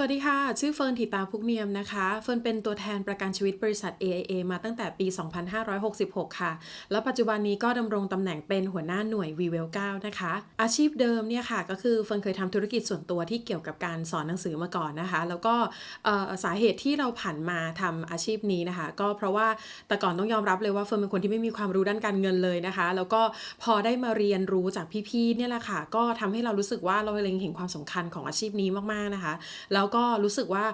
สวัสดีค่ะ ชื่อเฟิร์นถิตาพุกเนียมนะคะ เฟิร์นเป็นตัวแทนประกันชีวิตบริษัท AIA มาตั้งแต่ปี 2566 ค่ะ แล้วปัจจุบันนี้ก็ดำรงตำแหน่งเป็นหัวหน้าหน่วย v w e l 9นะคะ อาชีพเดิมเนี่ยค่ะ ก็คือเฟิร์นเคยทำธุรกิจส่วนตัวที่เกี่ยวกับการสอนหนังสือมาก่อนนะคะ แล้วก็สาเหตุที่เราผันมาทำอาชีพนี้นะคะ ก็เพราะว่าแต่ก่อนต้องยอมรับเลยว่าเฟิร์นเป็นคนที่ไม่มีความรู้ด้านการเงินเลยนะคะ แล้วก็พอได้มาเรียนรู้จากพี่ๆเนี่ยแหละค่ะ ก็ทำให้เรารู้สึกว่าเราเล็งเห็นความสำคัญของอาชีพนี้มากๆนะคะแล้ววก็รู้สึกว่า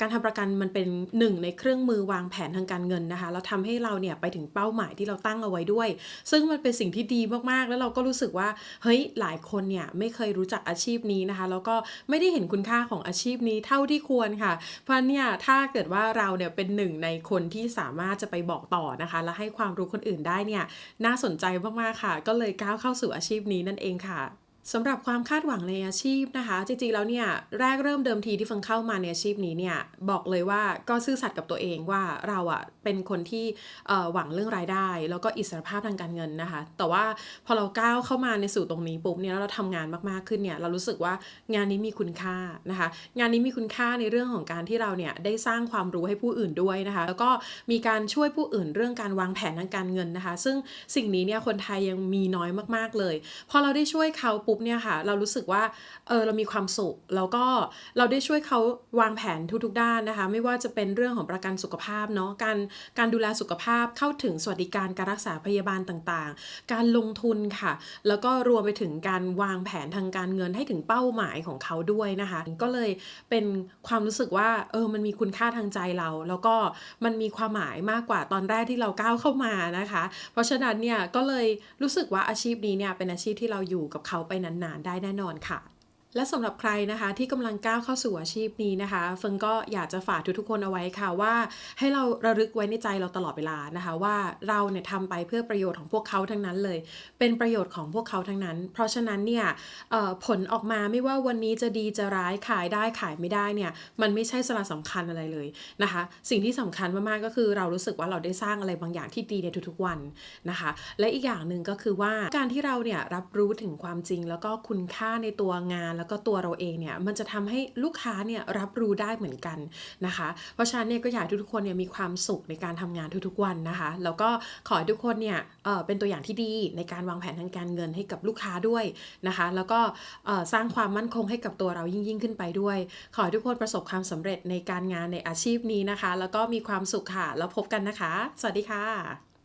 การทำประกันมันเป็นหนึ่งในเครื่องมือวางแผนทางการเงินนะคะแล้วทำให้เราเนี่ยไปถึงเป้าหมายที่เราตั้งเอาไว้ด้วย ซึ่งมันเป็นสิ่งที่ดีมากๆ แล้วเราก็รู้สึกว่าเฮ้ยหลายคนเนี่ยไม่เคยรู้จักอาชีพนี้นะคะ แล้วก็ไม่ได้เห็นคุณค่าของอาชีพนี้เท่าที่ควรค่ะ เพราะเนี่ยถ้าเกิดว่าเราเนี่ยเป็นหนึ่งในคนที่สามารถจะไปบอกต่อนะคะ และให้ความรู้คนอื่นได้เนี่ยน่าสนใจมากๆค่ะ ก็เลยก้าวเข้าสู่อาชีพนี้นั่นเองค่ะ สำหรับความคาดหวังในอาชีพนะคะ จริงๆแล้วเนี่ยแรกเริ่มเดิมทีที่เฟังเข้ามาในอาชีพนี้เนี่ยบอกเลยว่าก็ซื่อสัตย์กับตัวเองว่าเราอะเป็นคนที่เอ่อหวังเรื่องรายได้ แล้วก็อิสรภาพทางการเงินนะคะ แต่ว่าพอเราก้าวเข้ามาในสู่ตรงนี้ปุ๊บเนี่ยแล้วเราทำงานมากๆขึ้นเนี่ยเรารู้สึกว่างานนี้มีคุณค่านะคะ งานนี้มีคุณค่าในเรื่องของการที่เราเนี่ยได้สร้างความรู้ให้ผู้อื่นด้วยนะคะ แล้วก็มีการช่วยผู้อื่นเรื่องการวางแผนทางการเงินนะคะ ซึ่งสิ่งนี้เนี่ยคนไทยยังมีน้อยมากๆเลยพอเราได้ช่วยเขาปุ๊บเนี่ยค่ะ เรารู้สึกว่าเออเรามีความสุข แล้วก็เราได้ช่วยเขาวางแผนทุกๆด้านนะคะ ไม่ว่าจะเป็นเรื่องของประกันสุขภาพเนาะการการดูแลสุขภาพเข้าถึงสวัสดิการการรักษาพยาบาลต่างๆ การลงทุนค่ะ แล้วก็รวมไปถึงการวางแผนทางการเงินให้ถึงเป้าหมายของเขาด้วยนะคะ ก็เลยเป็นความรู้สึกว่าเออมันมีคุณค่าทางใจเรา แล้วก็มันมีความหมายมากกว่าตอนแรกที่เราก้าวเข้ามานะคะ เพราะฉะนั้นเนี่ยก็เลยรู้สึกว่าอาชีพนี้เนี่ยเป็นอาชีพที่เราอยู่กับเขาไปนานๆ ได้แน่นอนค่ะ และสำหรับใครนะคะที่กำลังก้าวเข้าสู่อาชีพนี้นะคะเฟิงก็อยากจะฝากทุกๆคนเอาไว้ค่ะว่า ให้เราระลึกไว้ในใจเราตลอดเวลานะคะ ว่าเราเนี่ยทำไปเพื่อประโยชน์ของพวกเขาทั้งนั้นเลย เป็นประโยชน์ของพวกเขาทั้งนั้น เพราะฉะนั้นเนี่ยผลออกมาไม่ว่าวันนี้จะดีจะร้ายขายได้ขายไม่ได้เนี่ยมันไม่ใช่สาระสำคัญอะไรเลยนะคะ สิ่งที่สำคัญมากๆก็คือเรารู้สึกว่าเราได้สร้างอะไรบางอย่างที่ดีในทุกๆวันนะคะ และอีกอย่างหนึ่งก็คือว่าการที่เราเนี่ยรับรู้ถึงความจริง แล้วก็คุณค่าในตัวงานแล้วก็ตัวเราเองเนี่ยมันจะทำให้ลูกค้าเนี่ยรับรู้ได้เหมือนกันนะคะ เพราะฉะนั้นเนี่ยก็อยากให้ทุกคนเนี่ยมีความสุขในการทำงานทุกๆวันนะคะ แล้วก็ขอให้ทุกคนเนี่ยเเป็นตัวอย่างที่ดีในการวางแผนทางการเงินให้กับลูกค้าด้วยนะคะ แล้วก็สร้างความมั่นคงให้กับตัวเรายิ่งยิ่งขึ้นไปด้วย ขอให้ทุกคนประสบความสำเร็จในการงานในอาชีพนี้นะคะ แล้วก็มีความสุขค่ะแล้วพบกันนะคะ สวัสดีค่ะ